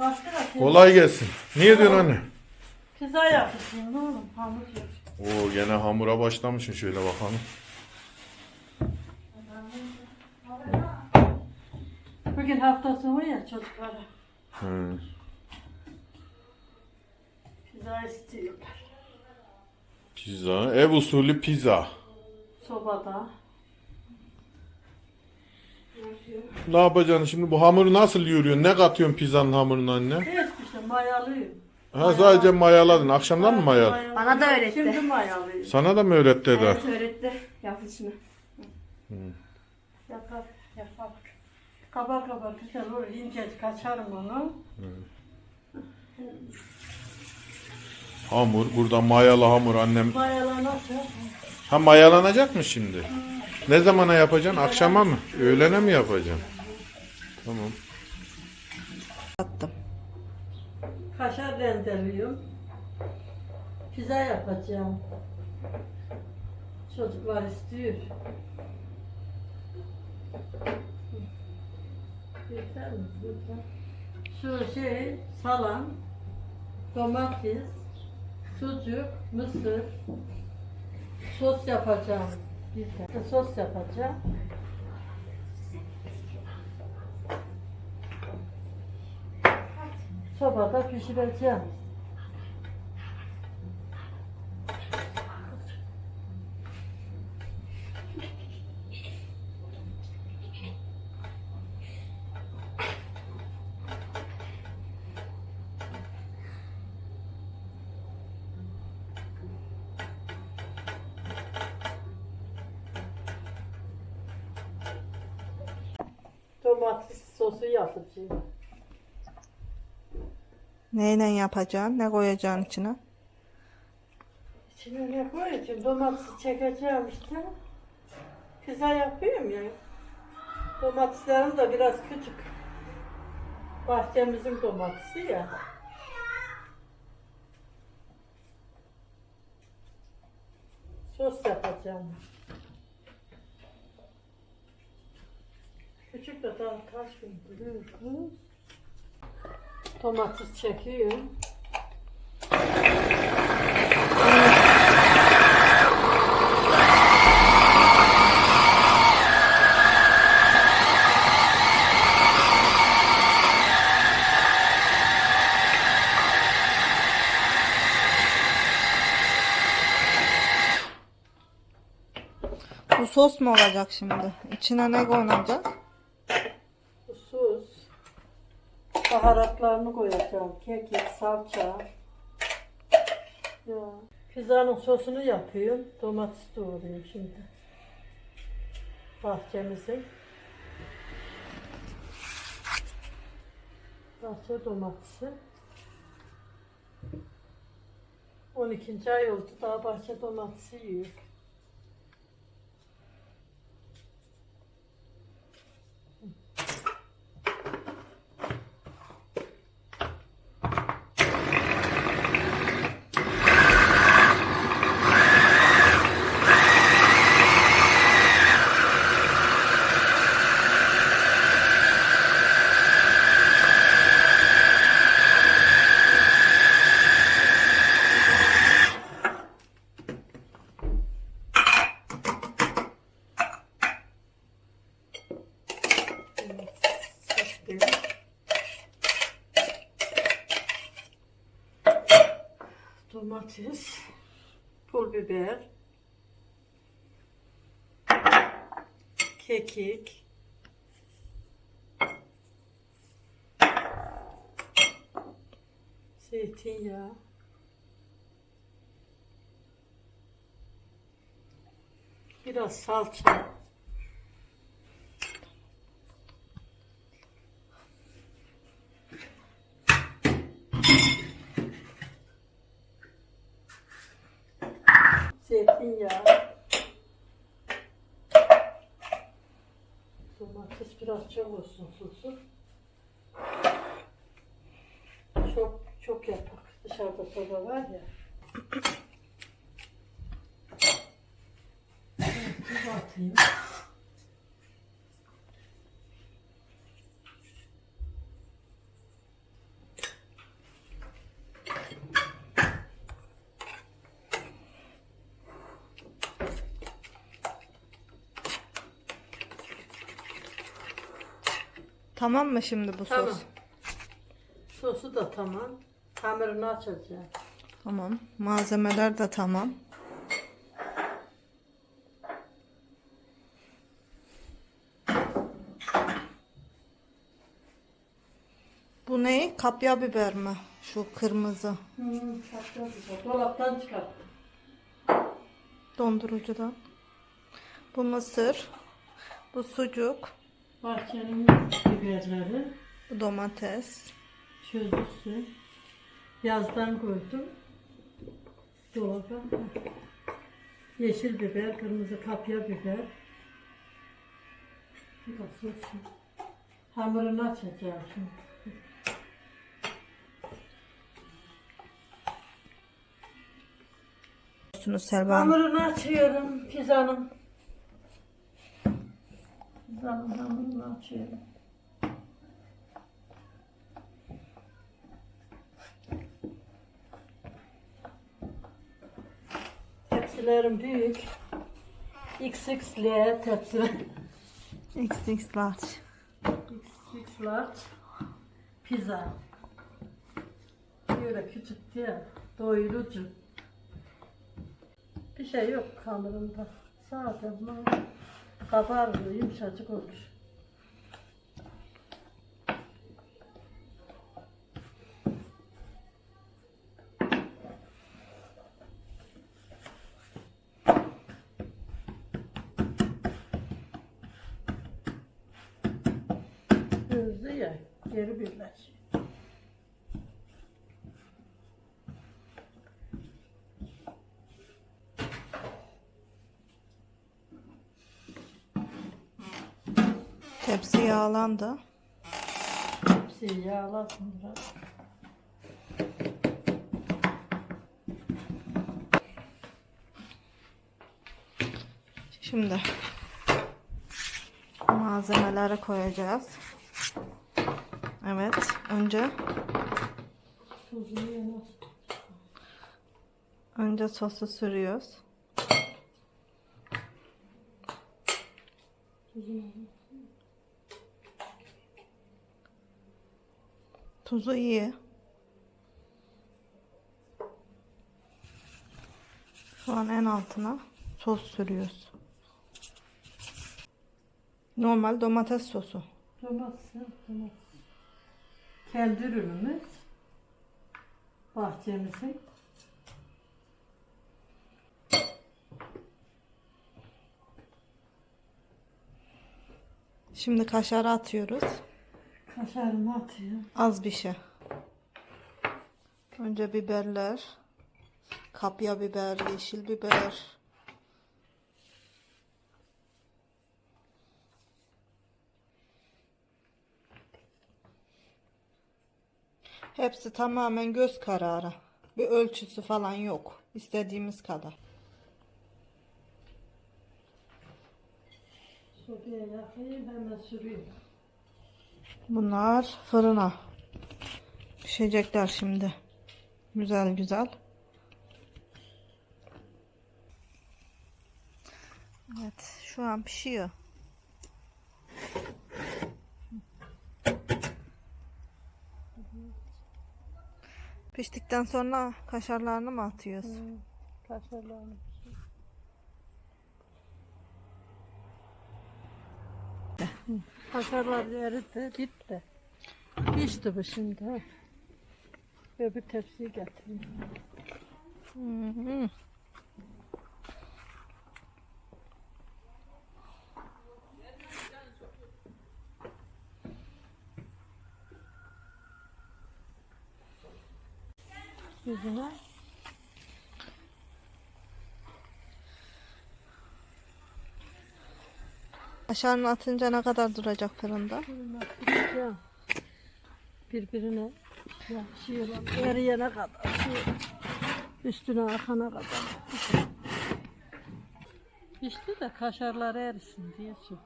Başka da şey. Kolay gelsin. Niye diyorsun anne? Pizza yapayım oğlum. Hamur yap. Oo gene hamura başlamışsın şöyle bakalım. Bugün hafta sonu ya çocuklara. Hı. Pizza istiyorlar. Pizza, ev usulü pizza. Sobada. Ne yapacaksın şimdi bu hamuru nasıl yoğuruyorsun? Ne katıyorsun pizzanın hamuruna anne? Hiçbir şey mayalıyım. Ha sadece mayaladın. Akşamdan mı mayaladın? Bana da öğretti. Şimdi mayalıyım. Sana da mı öğretti de? Evet öğretti yapışını. Yapar, yapar. Kabak kabak güzel olur. İnce kaçarım onu. Hamur, burada mayalı hamur annem. Mayalar nasıl? Ha mayalanacak mı şimdi? Ne zamana yapacaksın? Akşama mı? Öğlene mi yapacaksın? Tamam. Attım. Kaşar rendeliyorum. Pizza yapacağım. Çocuklar istiyor. Yeter mi? Yeter. Şu şey salam, domates, sucuk, mısır, sos yapacağım. Bir tane sos yapacağım. Sobada pişireceğim. Domates sosu yapacağım. Neyle yapacaksın? Ne koyacaksın içine? İçine ne koyacağım? Domatesi çekeceğim işte. Pizza yapıyorum ya. Domateslerim de biraz küçük. Bahçemizin domatesi ya. Sos yapacağım. Küçük de daha kaç gün biliyorsunuz. Domates çekiyorum. Bu sos mu olacak şimdi? İçine ne konacak? Baharatlarını koyacağım. Kekik, salça. Ya. Pizzanın sosunu yapıyorum. Domates doğruyorum şimdi. Bahçemizin. Bahçe domatesi. 12. ay oldu. Daha bahçe domatesi yiyor. Domates, pul biber, kekik, zeytinyağı, biraz salça. Zeytinyağı, domates biraz çok olsun sosu. Çok çok yapak. Dışarıda soba var ya. Tuz atayım. Tamam mı şimdi bu Tamam. sos? Sosu da tamam. Hamurunu açacağım. Tamam. Malzemeler de tamam. Bu ne? Kapya biber mi? Şu kırmızı. Hmm, güzel. Dolaptan çıkarttım. Dondurucudan. Bu mısır. Bu sucuk. Bahçenin biberleri, Bu domates. çözüsü. Yazdan koydum. Dolaba. Yeşil biber, kırmızı kapya biber. Sosu. Hamurunu açacağım şimdi. Selva. Hamurunu açıyorum pizzanın. Hamurunu açıyorum. Tepsilerim büyük. XXL tepsiler. XX large. XX large. Pizza. Böyle küçük diye doyurucu. Bir şey yok hamurunda. Sade ama kabarır, yumuşacık olur. Hızlı ya, geri birleşiyor. Tepsi yağlandı. Hepsi yağlasın biraz. Şimdi malzemeleri koyacağız. Evet. Önce önce sosu sürüyoruz. Tuzu iyi. Şu an en altına sos sürüyoruz. Normal domates sosu. Domates, domates. Kendi ürünümüz. Bahçemizin. Şimdi kaşarı atıyoruz. Kaşarımı atıyorum. Az bir şey. Önce biberler. Kapya biber, yeşil biber. Hepsi tamamen göz kararı. Bir ölçüsü falan yok. İstediğimiz kadar. Sobaya yakayım hemen sürüyorum. Bunlar fırına. Pişecekler şimdi. Güzel güzel. Evet, şu an pişiyor. Piştikten sonra kaşarlarını mı atıyoruz? Kaşarlarını Kaşarlar eridi, bitti. Pişti bu şimdi. Öbür tepsiyi getireyim. Hı. Yüzüne. Kaşarını atınca ne kadar duracak fırında? Tutacağım. Birbirine yapışıyorlar. Eriyene kadar. Şu üstüne akana kadar. Pişti de kaşarlar erisin diye sürdüm.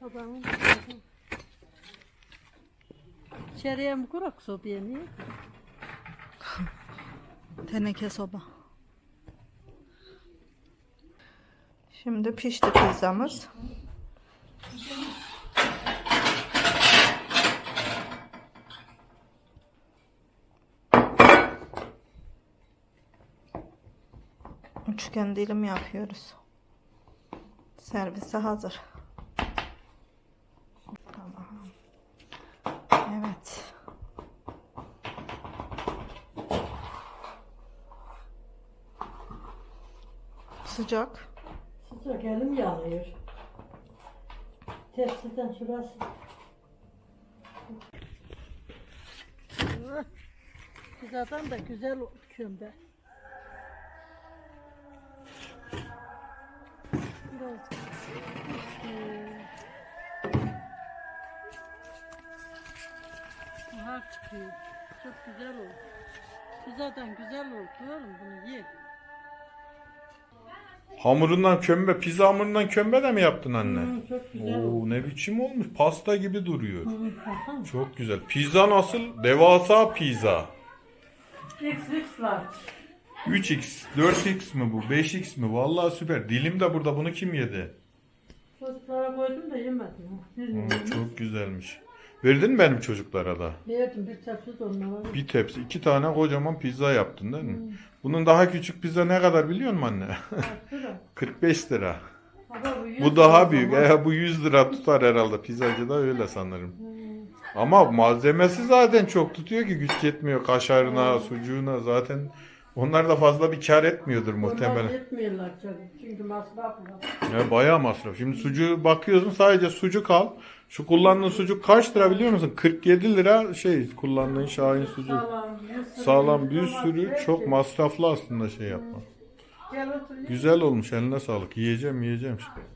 Babamın İçeriye mi kurak sobaya niye? Teneke soba. Şimdi pişti pizzamız. Üçgen dilim yapıyoruz. Servise hazır. Sıcak. Sıcak elim yanıyor. Tepsiden şurası. Pizzadan da güzel kömbe. Biraz Buhar çıkıyor. Çok güzel oldu. Pizzadan güzel oldu oğlum bunu ye. Hamurundan kömbe, pizza hamurundan kömbe de mi yaptın anne? Hı, çok güzel. Oo ne biçim olmuş. Pasta gibi duruyor. Hı, baksana. Çok güzel. Pizza nasıl? Devasa pizza. XX large. 3x, 4x mi bu? 5x mi? Vallahi süper. Dilim de burada. Bunu kim yedi? Çocuklara koydum da yemedim. Oo, Bilmiyorum. çok güzelmiş. Verdin mi benim çocuklara da? Yedim bir tepsi de onlara. Bir tepsi, iki tane kocaman pizza yaptın değil mi? Bunun daha küçük pizza ne kadar biliyor musun anne? Kaç lira? 45 lira. Ama bu, 100 Bu daha büyük. zaman. E, bu 100 lira tutar herhalde. Pizzacı da öyle sanırım. Ama malzemesi zaten çok tutuyor ki güç yetmiyor. Kaşarına, sucuğuna zaten onlar da fazla bir kar etmiyordur Onlar muhtemelen. yetmiyorlar canım. Çünkü masraf var. Ya bayağı masraf. Şimdi sucuğu bakıyorsun sadece sucuk al. Şu kullandığın sucuk kaç lira biliyor musun? 47 lira şey kullandığın Şahin sucuk. Sağlam bir sürü. Sağlam bir domates, sürü çok masraflı aslında şey yapma. Güzel olmuş eline sağlık. Yiyeceğim yiyeceğim şimdi.